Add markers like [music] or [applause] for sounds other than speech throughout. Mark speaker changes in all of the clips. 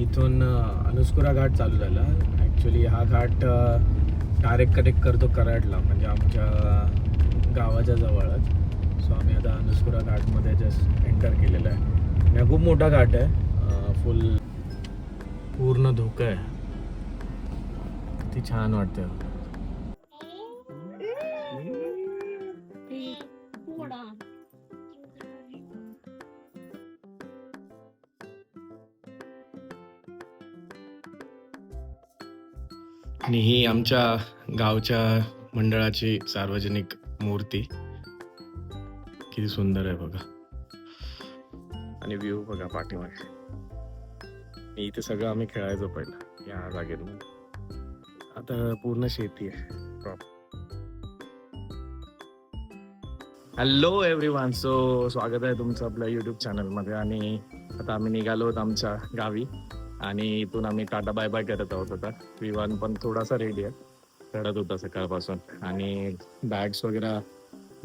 Speaker 1: इथून अनुस्कुरा घाट चालू झाला. ॲक्च्युली हा घाट डायरेक्ट कनेक्ट करतो कराडला म्हणजे आमच्या गावाच्या जवळच. सो आम्ही आता अनुस्कुरा घाटमध्ये जस्ट एंटर केलेला आहे. आणि हा खूप मोठा घाट आहे. फुल पूर्ण धोका आहे. ती छान वाटतं आणि ही आमच्या गावच्या मंडळाची सार्वजनिक मूर्ती. किती सुंदर आहे बघा. आणि व्ह्यू बघा पाठीमागे. इथे सगळं आम्ही खेळायचो पहिलं या जागेत आता पूर्ण शेती आहे. हॅलो एव्हरी वन सो स्वागत आहे तुमचं आपल्या युट्यूब चॅनलमध्ये आणि आता आम्ही निघालो आहोत आमच्या गावी. आणि इथून आम्ही टाटा बाय बाय करत आहोत आता. विमान पण थोडासा रेडी आहे. चढत होता सकाळपासून. आणि बॅग्स वगैरे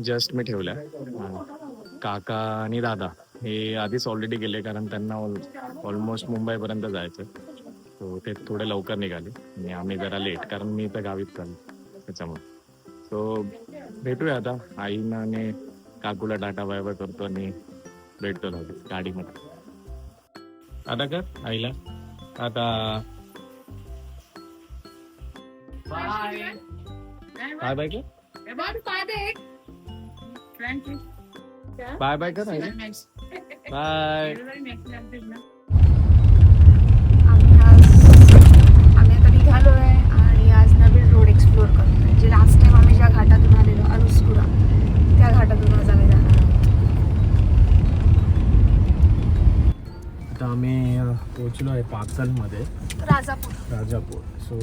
Speaker 1: जस्ट मी ठेवल्या. काका आणि दादा हे आधीच ऑलरेडी गेले कारण त्यांना ऑलमोस्ट मुंबईपर्यंत जायचं. सो ते थोडे लवकर निघाले. आणि आम्ही जरा लेट कारण मी तर गावीत चाललो त्याच्यामुळे. सो भेटूया आता. आईनं आणि काकूला टाटा बाय बाय करतो आणि भेटतो गाडीमध्ये. आता कर आईला. आता बाय बाय कर बाय बाय कर आईला बाय
Speaker 2: आम्ही आज आम्ही आता निघालोय आणि आज नवीन रोड एक्सप्लोर करतोय. जे लास्ट टाइम आम्ही ज्या घाटातून आलेलो अनुस्कुरा त्या घाटातून आज आम्ही जाणार आहोत.
Speaker 1: आता आम्ही पोहोचलो आहे पाकलमध्ये
Speaker 2: राजापूर.
Speaker 1: राजापूर. सो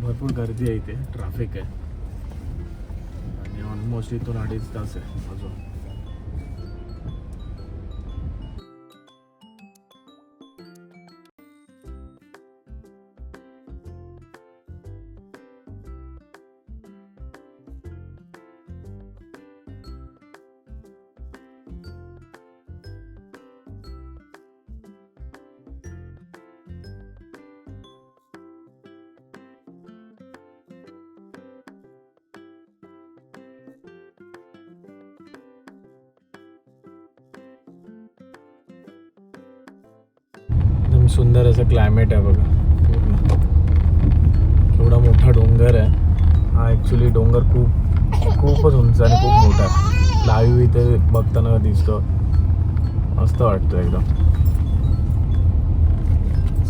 Speaker 1: भरपूर गर्दी आहे इथे. ट्रॅफिक आहे. आणि ऑलमोस्ट इथून अडीच तास आहे अजून. सुंदर असं क्लायमेट आहे बघा. पूर्ण एवढा मोठा डोंगर आहे. हा ॲक्च्युली डोंगर खूप खूपच उंच आणि खूप मोठा आहे. लाईव्ह इथे बघताना दिसतो. मस्त वाटतं एकदम.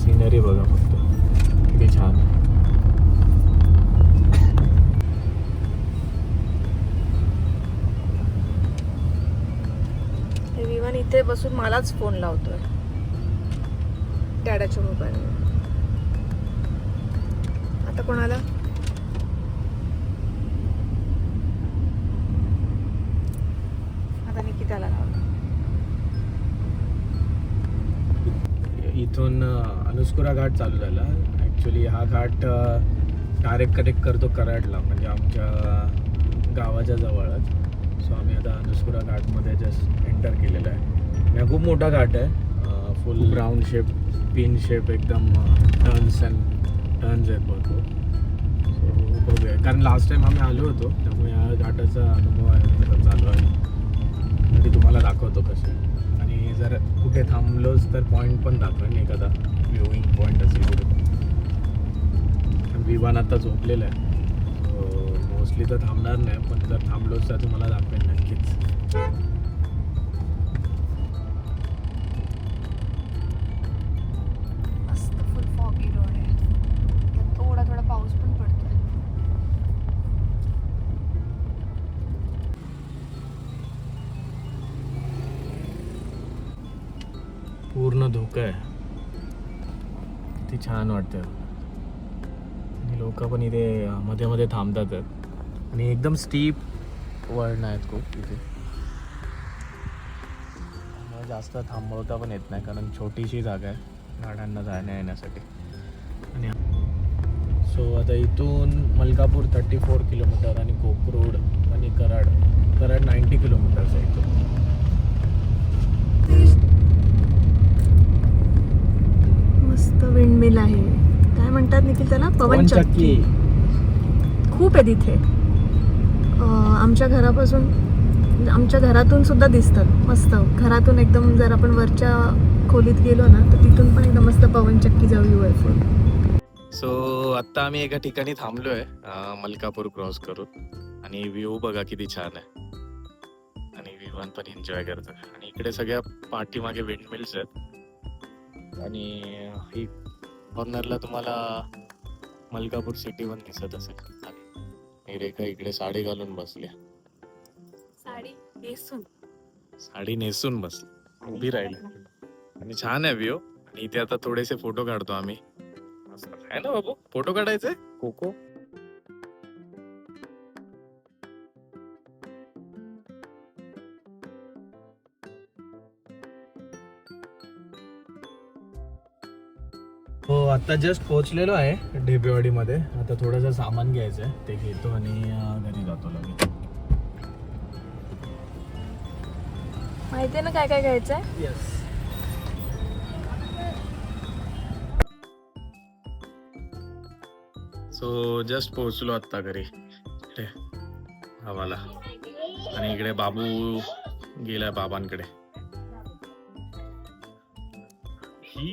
Speaker 1: सिनरी बघा फक्त. किती छान.
Speaker 2: विमान इथे बसून मलाच फोन लावतोय. डॅडाच्या मोबाईलवर. आता कोणाला? आता निकिताला
Speaker 1: इथून अनुस्कुरा घाट चालू झाला. ॲक्च्युली हा घाट डायरेक्ट कनेक्ट करतो कराडला म्हणजे आमच्या गावाच्या जवळच. सो आम्ही आता अनुस्कुरा घाटमध्ये जस्ट एंटर केलेलं आहे. हा खूप मोठा घाट आहे. Full round shape pin shape एकदम टर्न्स अँड टर्न्स आहेत भरपूर सो बघूया. कारण लास्ट टाइम आम्ही आलो होतो त्यामुळे या घाटाचा अनुभव आहे चालू आहे. तरी तुम्हाला दाखवतो कसं आहे. आणि जर कुठे थांबलोच तर पॉईंट पण दाखवेन एखादा व्ह्यूइंग पॉईंट असेल कुठे. विमान आता झोपलेलं आहे. मोस्टली तर थांबणार नाही पण जर थांबलोच तर तुम्हाला दाखवेन नक्कीच. पूर्ण धोका आहे. किती छान वाटतं आणि लोक पण इथे मध्ये मध्ये थांबतात. आणि एकदम स्टीप वळण आहेत खूप इथे. जास्त थांबवता पण येत नाही कारण छोटीशी जागा आहे. गाड्यांना जाण्या येण्यासाठी. आणि सो आता इथून मलकापूर थर्टी फोर किलोमीटर आणि कोकरोड आणि कराड. कराड नाईंटी किलोमीटर्स आहे इथून.
Speaker 2: मस्त विंड मिल आहे. काय म्हणतात निखिल त्याला? पवन चक्की. खूप आहे तिथे. अं, आमच्या घरापासून आमच्या घरातून सुद्धा दिसतात. मस्त. घरातून एकदम जर आपण वरच्या खोलीत गेलो ना तर तिथून पण एकदम मस्त पवन चक्की जाऊ यू एफ
Speaker 1: सो आत्ता आम्ही एका ठिकाणी थांबलोय मलकापूर क्रॉस करून. आणि व्ह्यू बघा किती छान आहे. आणि विमान पण एन्जॉय करतोय. आणि इकडे सगळ्या पाठीमागे विंडमिल्स आहेत. आणि ही कॉर्नरला तुम्हाला मलकापूर सिटी पण दिसत असेल. आणि रेखा इकडे साडी घालून बसल्या.
Speaker 2: साडी नेसून.
Speaker 1: साडी नेसून बसली. उभी राहिली. आणि छान आहे व्ह्यू आणि इथे आता थोडेसे फोटो काढतो आम्ही. मस्त. आहे ना बाबू? फोटो काढायचे कोको? हो आता जस्ट पोहोचलेलो आहे ढेपेवाडीमध्ये आता थोडंसं सामान घ्यायचं आहे ते घेतो आणि घरी जातो लगेच.
Speaker 2: माहितीये ना काय काय घ्यायचंय?
Speaker 1: येस सो जस्ट पोहोचलो आत्ता घरी. इकडे आम्हाला आणि इकडे बाबू गेलाय बाबांकडे. ही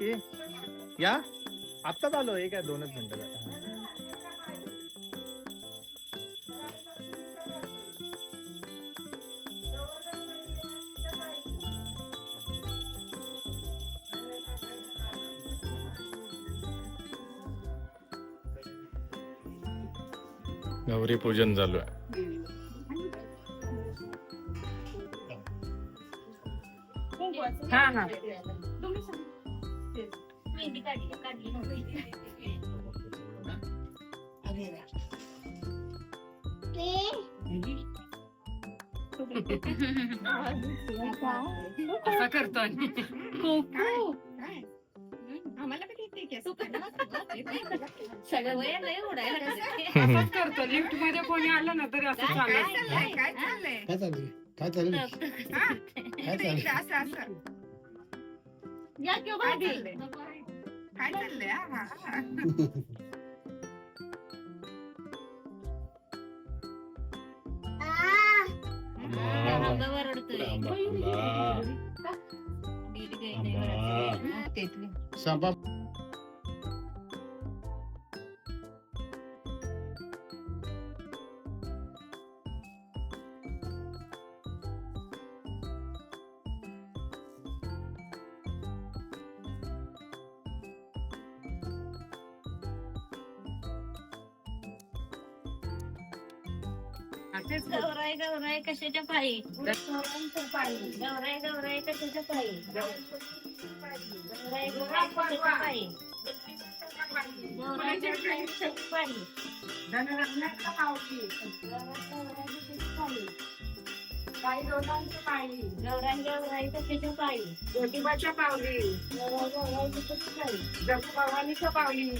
Speaker 1: काकी या? आत्ताच आलो एक आहे दोनच मिनिटं. गौरी पूजन चालू आहे.
Speaker 3: हा हा. असा करतोय
Speaker 4: सगळं वय लय उडायला
Speaker 3: असंच करतो. लिफ्टमध्ये कोणी आलं ना तरी असं
Speaker 5: काय चाललंय?
Speaker 6: काय चाललंय? काय
Speaker 5: हा?
Speaker 6: चाललंय
Speaker 5: असं असं.
Speaker 4: या किंवा
Speaker 5: काय
Speaker 4: भाभी.
Speaker 5: चाललंय? काय चाललंय
Speaker 4: गौराई गौराई कशाच्या पायी गौराई गौराई कशाच्या पायी गौराई गौराई कशाच्या पायी
Speaker 5: मावशी
Speaker 4: पायी गौराई गौराई कशाच्या पायी
Speaker 5: ज्योतिबाच्या पावली
Speaker 4: गौराई गौराई कशाच्या पायी
Speaker 5: जगू भवानीच्या पावली.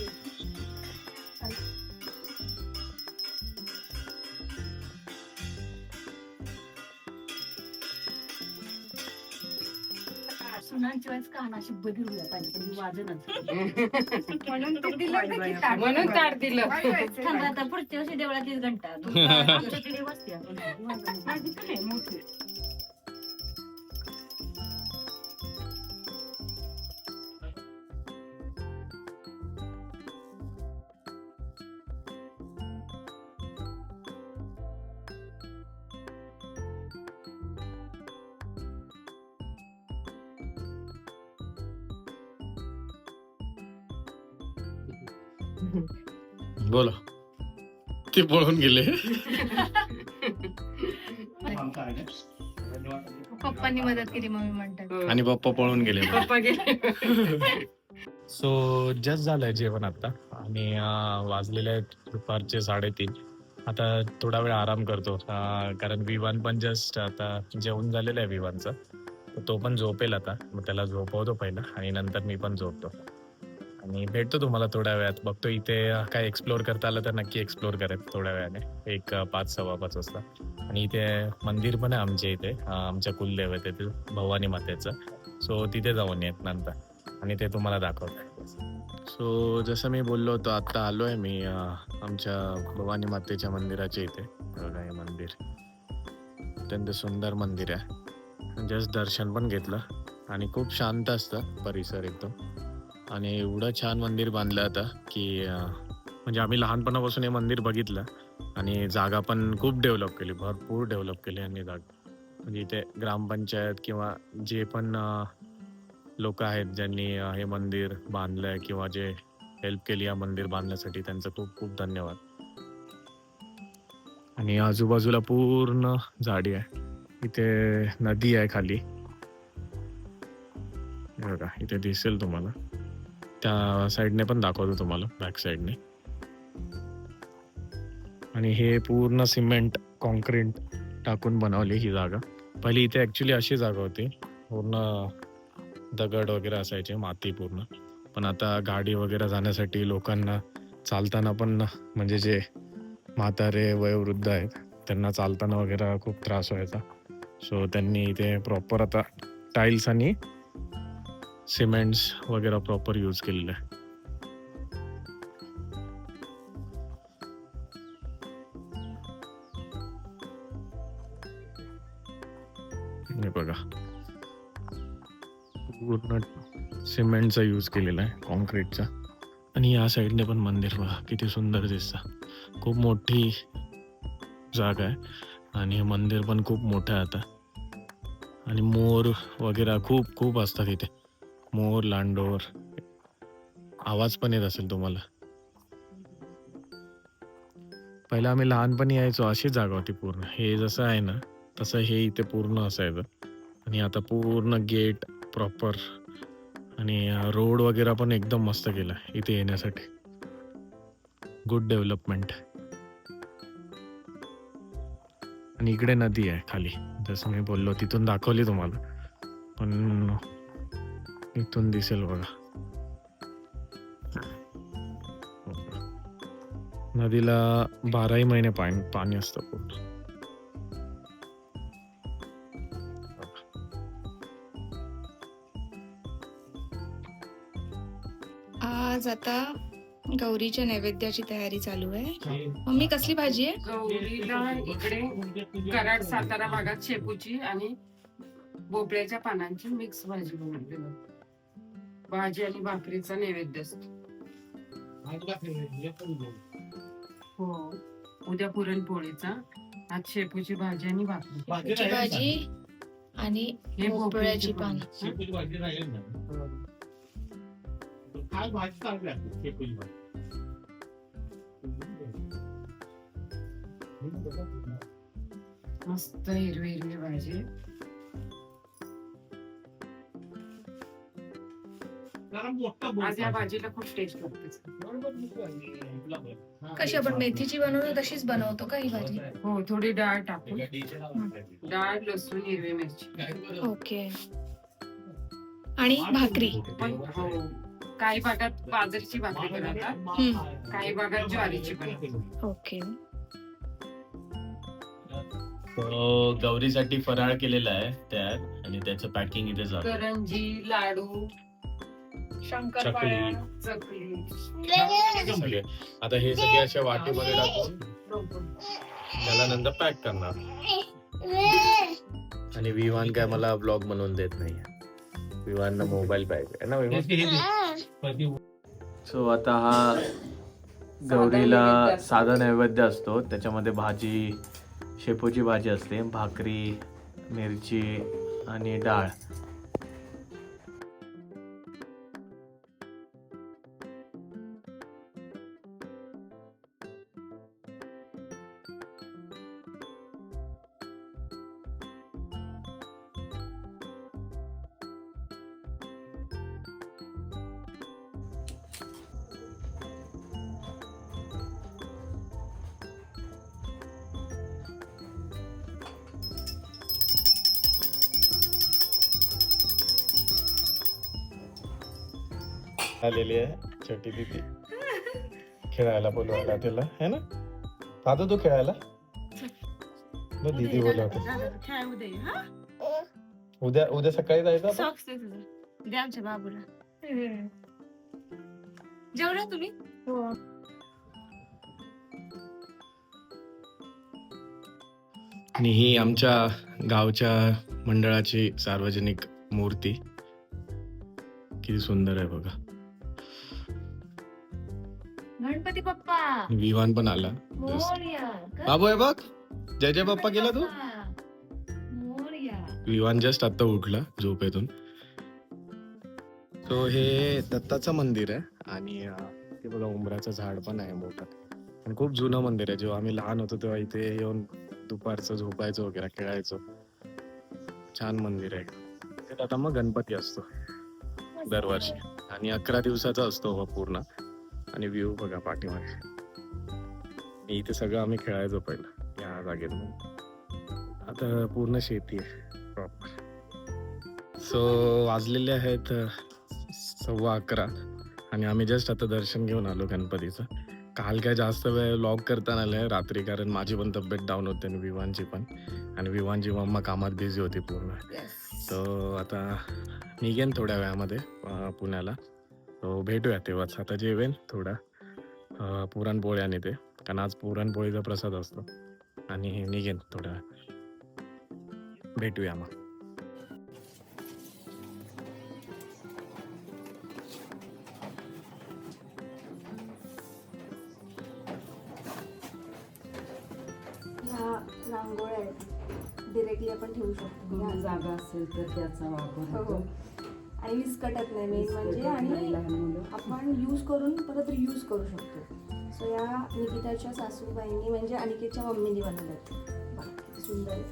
Speaker 4: सुनांची वेळेस कानाशी बदलूया पाहिजे पण वाजनच
Speaker 5: म्हणून तर दिलं ना की ताट.
Speaker 3: म्हणून ताट दिलं.
Speaker 5: वाजवायचं.
Speaker 4: थांबा
Speaker 5: नाही.
Speaker 4: आता पुढच्या वर्षी देवळातीच घंटा. आमच्याकडे बसते आपण
Speaker 3: माझी मोठी [laughs]
Speaker 1: बोला. ते पळून गेले.
Speaker 2: पप्पांनी मदत केली मम्मी म्हणतात.
Speaker 1: आणि पप्पा पळून गेले.
Speaker 3: पप्पा गेले. [laughs]
Speaker 1: सो जस्ट झालंय जेवण आता. आणि वाजलेले आहेत दुपारचे साडेतीन. आता थोडा वेळ आराम करतो. कारण विवान पण जस्ट आता जेवण झालेलं आहे विवानचं. तो पण झोपेल आता. मग त्याला झोपवतो पहिला आणि नंतर मी पण झोपतो. आणि भेटतो तुम्हाला थोड्या वेळात. बघतो इथे काय एक्सप्लोअर करता आलं तर नक्की एक्सप्लोअर करेल थोड्या वेळाने. एक पाच सव्वा पाच वाजता. आणि इथे मंदिर पण आहे आमच्या इथे अं, आमच्या कुलदेवतेतील भवानी मातेचं. सो तिथे जाऊन येत नंतर. आणि ते तुम्हाला दाखवत सो जसं मी बोललो होतो आत्ता आलो आहे मी आमच्या भवानी मातेच्या मंदिराच्या इथे. बघा हे मंदिर. अत्यंत सुंदर मंदिर आहे. जस्ट दर्शन पण घेतलं. आणि खूप शांत असतं परिसर एकदम. आणि एवढं छान मंदिर बांधलं आता की म्हणजे आम्ही लहानपणापासून हे मंदिर बघितलं आणि जागा पण खूप डेव्हलप केली भरपूर डेव्हलप केली यांनी जागा. म्हणजे इथे ग्रामपंचायत किंवा जे पण लोक आहेत ज्यांनी हे मंदिर बांधलंय किंवा जे हेल्प केली या मंदिर बांधण्यासाठी त्यांचं खूप खूप धन्यवाद. आणि आजूबाजूला पूर्ण झाडी आहे. इथे नदी आहे खाली. बघा इथे दिसेल तुम्हाला. त्या साईडने पण दाखवतो तुम्हाला बॅक साईडने. आणि हे पूर्ण सिमेंट कॉन्क्रीट टाकून बनवली ही जागा. पहिली इथे ॲक्च्युली अशी जागा होती पूर्ण दगड वगैरे असायचे माती पूर्ण. पण आता गाडी वगैरे जाण्यासाठी लोकांना चालताना पण म्हणजे जे म्हातारे वयोवृद्ध आहेत त्यांना चालताना वगैरे खूप त्रास व्हायचा. सो त्यांनी इथे प्रॉपर आता टाईल्स आणि सिमेंट्स वगैरे प्रॉपर यूज केलेलं आहे. बघा. पूर्ण सिमेंटचा यूज केलेला आहे कॉन्क्रीटचा आणि या साईडने पण मंदिर बघा किती सुंदर दिसतं. खूप मोठी जागा आहे. आणि हे मंदिर पण खूप मोठं आहे आता. आणि मोर वगैरे खूप खूप असतात इथे. मोर लांडोर. आवाज पण येत असेल तुम्हाला. पहिला आम्ही लहानपणी यायचो अशी जागा होती पूर्ण. हे जसं आहे ना तसं हे इथे पूर्ण असायचं आणि आता पूर्ण गेट प्रॉपर आणि रोड वगैरे पण एकदम मस्त केला इथे येण्यासाठी. गुड डेव्हलपमेंट आणि इकडे नदी आहे खाली. जसं मी बोललो तिथून दाखवली तुम्हाला. पण इथून दिसेल बघा नदीला बाराही महिने पाणी पाणी असतं पूर्ण
Speaker 7: आज आता गौरीच्या नैवेद्याची तयारी चालू आहे. मम्मी कसली भाजी आहे?
Speaker 3: गौरीला इकडे कराड सातारा भागात शेपूची आणि भोपळ्याच्या पानांची मिक्स भाजी बनवली भाजी आणि भाकरीचा नैवेद्य असतो. हो उद्या पुरणपोळीचा. आज शेपूची भाजी आणि भाकरी.
Speaker 7: भाजी आणि
Speaker 3: हे
Speaker 7: भोपळ्याची
Speaker 3: पानं.
Speaker 6: शेपूची भाजी राहील ना? काय भाजी चांगली असते शेपूची भाजी?
Speaker 3: मस्त हिरवी हिरवी भाजी.
Speaker 6: जरा मोठा
Speaker 3: आज या भाजीला खूप टेस्ट लागते.
Speaker 7: कशी आपण मेथीची बनवतो तशीच बनवतो का ही भाजी?
Speaker 3: हो थोडी डाळ टाकून. डाळ लसूण हिरवी मिरची.
Speaker 7: ओके. आणि भाकरी?
Speaker 3: हो काही भागात बाजरीची भाकरी बनवतात. काही भागात ज्वारीची बनवतात.
Speaker 7: ओके.
Speaker 1: तो गौरीसाठी फराळ केलेला आहे तयार आणि त्याचं पॅकिंग इथे झालं
Speaker 3: करंजी लाडू चकली.
Speaker 1: सगळे आता हे सगळे अशा वाटीमध्ये टाकून त्याला नंतर पॅक करणार. आणि विवान काय मला ब्लॉग बनवून देत नाही. विवानला मोबाईल पाहिजे. ना विवान? [laughs] सो आता हा गौरीला साधा नैवेद्य असतो. त्याच्यामध्ये भाजी शेपूची भाजी असते. भाकरी मिरची आणि डाळ. आलेली आहे छोटी दीदी. खेळायला बोलवायला तिला है ना? पाहतो तू खेळायला? [laughs] बघ दीदी बोलवते. उद्या उद्या सकाळी जायचं आपण?
Speaker 7: सॉक्स दे तुझं. दे आमच्या बाबूला. जेवला तुम्ही?
Speaker 1: आणि ही आमच्या गावच्या मंडळाची सार्वजनिक मूर्ती. किती सुंदर आहे बघा.
Speaker 7: गणपती बाप्पा.
Speaker 1: विवान पण आला.
Speaker 7: मोरया
Speaker 1: बाबू आहे बघ. जय जय बाप्पा केला तू?
Speaker 7: मोरया.
Speaker 1: विवान जस्ट आता उठला झोपेतून. तो हे दत्ताचं मंदिर आहे आणि ते बघा उंबराचं झाड पण आहे मोठं. आणि खूप जुनं मंदिर आहे. जेव्हा आम्ही लहान होतो तेव्हा इथे येऊन दुपारचं झोपायचो वगैरे खेळायचो. छान मंदिर आहे. आता मग गणपती असतो. दरवर्षी. आणि अकरा दिवसाचा असतो हा पूर्ण. आणि व्ह्यू बघा पाठीमागे. इथे सगळं आम्ही खेळायचो पहिलं या जागेत आता पूर्ण शेती आहे प्रॉपर सो वाजलेले आहेत सव्वा अकरा. आणि आम्ही जस्ट आता दर्शन घेऊन आलो गणपतीचं. काल काय जास्त वेळ लॉग करता नाही आलं रात्री कारण माझी पण तब्येत डाऊन होते आणि विवानची पण. आणि विवानची मम्मा कामात बिझी होती पूर्ण. तर आता निघेन थोड्या वेळामध्ये पुण्याला. तो भेटूया तेव्हाच. आता जेवेन थोडा. पुरणपोळी आणि ते. कारण आज पुरणपोळीचा प्रसाद असतो. आणि निघेन थोड्या वेळात. भेटूया मग.
Speaker 2: रांगोळ्या आहेत. डिरेक्टली आपण ठेवू शकतो.
Speaker 3: जागा असेल तर त्याचा वापर
Speaker 2: हो, हो. आणि विस्कटत नाही मेन म्हणजे आणि आपण यूज करून परत रियूज करू शकतो. सो या निकिताच्या सासूबाईंनी म्हणजे अनिकेतच्या मम्मीनी किती सुंदर.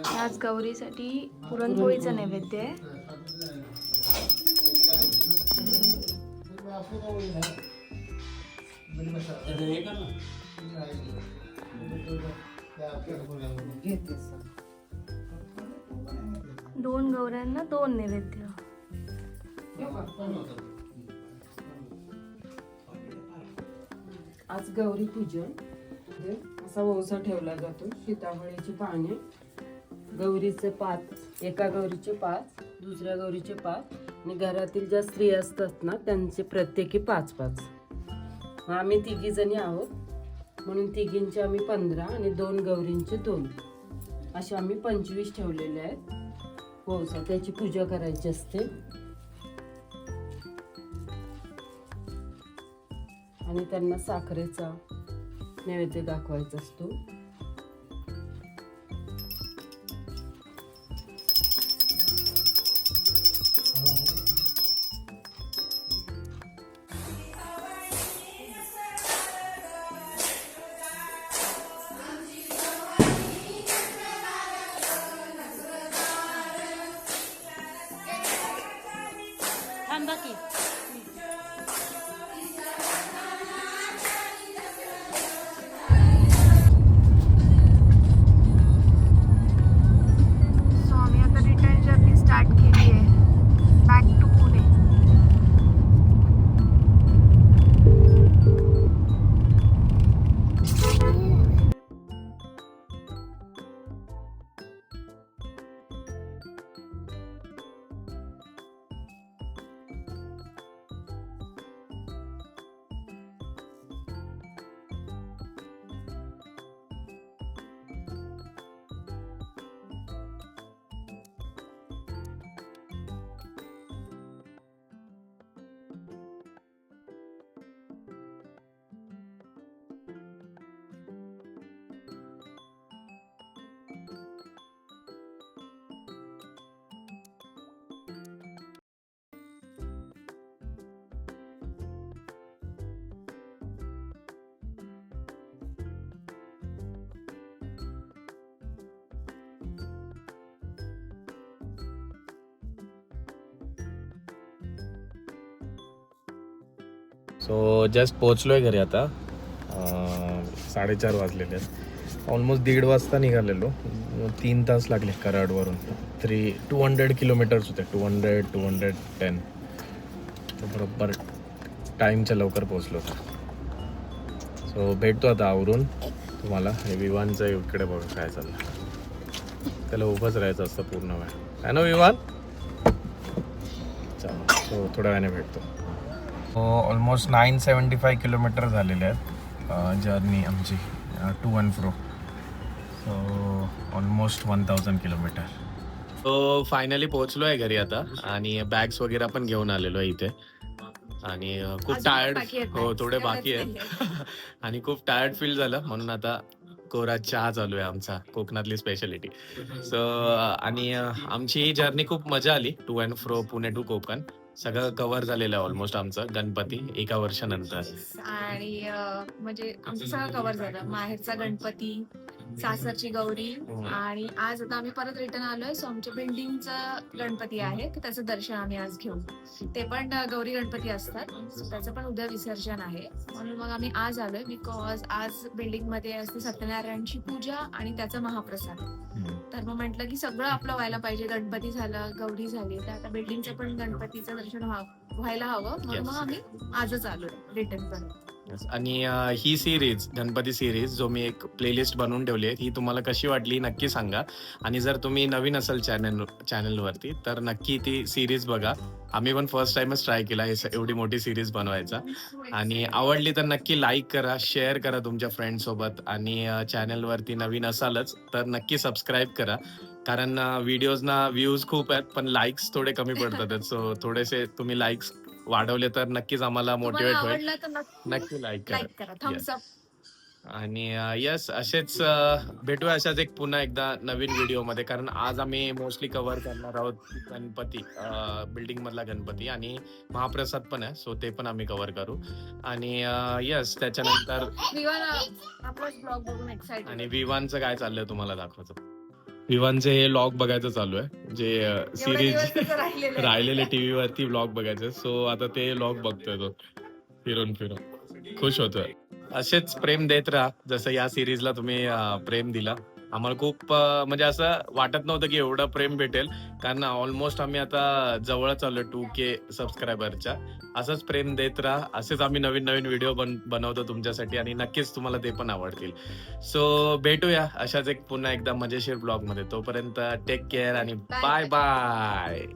Speaker 2: आज गौरीसाठी पुरणपोळीचं नैवेद्य आहे. दोन गौऱ्यांना दोन नैवेद्य.
Speaker 3: आज गौरी पूजन. असा वंसा ठेवला जातो. सीताफळीची पाने. गौरीचे पाच एका गौरीचे पाच दुसऱ्या गौरीचे पाच आणि घरातील ज्या स्त्रिया असतात ना त्यांचे प्रत्येकी पाच पाच. आम्ही तिघी जणी आहोत. म्हणून तिघींचे आम्ही पंधरा आणि दोन गौरींचे दोन. असे आम्ही पंचवीस ठेवलेले आहेत. हो, वंसा त्याची पूजा करायची असते. आणि त्यांना साखरेचा नैवेद्य दाखवायचा असतो.
Speaker 4: सो आता रिटर्न जर्नी स्टार्ट के लिए।
Speaker 1: Back to Pune so just पोचलो आहे घरी आता. साडेचार वाजलेले आहेत. ऑलमोस्ट दीड वाजता निघालेलो. तीन तास लागले कराडवरून. थ्री टू हंड्रेड किलोमीटर्स होते. Two hundred two hundred ten बरोबर टाईमच्या लवकर पोचलो होतो. सो भेटतो आता आवरून तुम्हाला. हे विवानचं इकडे बघा काय चाललं त्याला उभंच राहायचं असतं पूर्ण वेळ. आहे ना विवान? चला. सो थोड्या वेळाने भेटतो. Almost nine seventy five kilometre झालेले आहेत जर्नी आमची to and fro so almost one thousand kilometre so finally पोहोचलो आहे घरी आता आणि बॅग्स वगैरे पण घेऊन आलेलो आहे इथे. आणि खूप टायर्ड हो. थोडे बाकी आहेत.
Speaker 7: केल्या. [laughs]
Speaker 1: आणि खूप टायर्ड फील झालं म्हणून आता कोरा चहा चालू आहे आमचा कोकणातली स्पेशालिटी सो आणि आमची ही जर्नी खूप मजा आली to and fro Pune to Konkan. सगळं कव्हर झालेलं आहे ऑलमोस्ट आमचं गणपती एका वर्षानंतर.
Speaker 7: आणि अं, म्हणजे आमचं सगळं कव्हर झालं. माहेरचा गणपती सासरची गौरी.
Speaker 1: हम्म.
Speaker 7: आणि आज आता आम्ही परत रिटर्न आलोय. सो आमच्या बिल्डिंगचा गणपती आहे. तर त्याचं दर्शन आम्ही आज घेऊ. ते पण गौरी गणपती असतात. त्याचं पण उद्या विसर्जन आहे. म्हणून मग आम्ही आज आलोय बिकॉज आज बिल्डिंगमध्ये असते सत्यनारायणची पूजा आणि त्याचा महाप्रसाद. तर मग म्हटलं की सगळं आपलं व्हायला पाहिजे. गणपती झालं गौरी झाली. तर आता बिल्डिंगचं पण गणपतीचं दर्शन व्हा- व्हायला हवं. म्हणून. मग आम्ही आजच आलोय. Return
Speaker 1: Yes. आणि ही सिरीज गणपती सिरीज जो मी एक प्लेलिस्ट बनवून ठेवली आहे ही तुम्हाला कशी वाटली नक्की सांगा. आणि जर तुम्ही नवीन असाल चॅनल चॅनलवरती तर नक्की ती सिरीज बघा. आम्ही पण फर्स्ट टाइमच ट्राय केला हे एवढी मोठी सिरीज बनवायचा. आणि आवडली तर नक्की लाईक करा शेअर करा तुमच्या फ्रेंडसोबत आणि चॅनलवरती नवीन असालच तर नक्की सबस्क्राईब करा. कारण व्हिडिओजना व्ह्यूज खूप आहेत पण लाईक्स थोडे कमी पडतात सो थोडेसे तुम्ही लाईक्स वाढवले तर नक्कीच आम्हाला मोटिवेट होईल.
Speaker 7: आवडलं तर नक्की
Speaker 1: लाईक करा.
Speaker 7: लाईक करा. थम्स अप
Speaker 1: आणि यस असेच अ, भेटूया अशाच एक पुन्हा एकदा नवीन व्हिडिओमध्ये कारण आज आम्ही मोस्टली कव्हर करणार आहोत गणपती बिल्डिंग मधला गणपती आणि महाप्रसाद पण आहे सो ते पण आम्ही कव्हर करू. आणि यस त्याच्यानंतर
Speaker 7: विवान आपलाच ब्लॉग बघून एक्साइटेड
Speaker 1: आणि विवानचं काय चाललंय तुम्हाला दाखवायचं? विवानचे हे लॉग बघायचं चालू आहे जे सिरीज राहिलेले टीव्ही वरती व्लॉग बघायचे. सो आता ते व्लॉग बघतोय तो फिरून फिरून. खुश होतोय. असेच प्रेम देत राहा. जसं या सिरीजला तुम्ही प्रेम दिला. आम्हाला खूप म्हणजे असं वाटत नव्हतं की एवढं प्रेम भेटेल. कारण ऑलमोस्ट आम्ही आता जवळ चाललो टू के सबस्क्रायबरच्या असंच प्रेम देत राहा. असेच आम्ही नवीन नवीन व्हिडिओ बन बनवतो तुमच्यासाठी आणि नक्कीच तुम्हाला ते पण आवडतील. सो भेटूया अशाच एक पुन्हा एकदा मजेशीर ब्लॉगमध्ये. तोपर्यंत टेक केअर आणि. Bye bye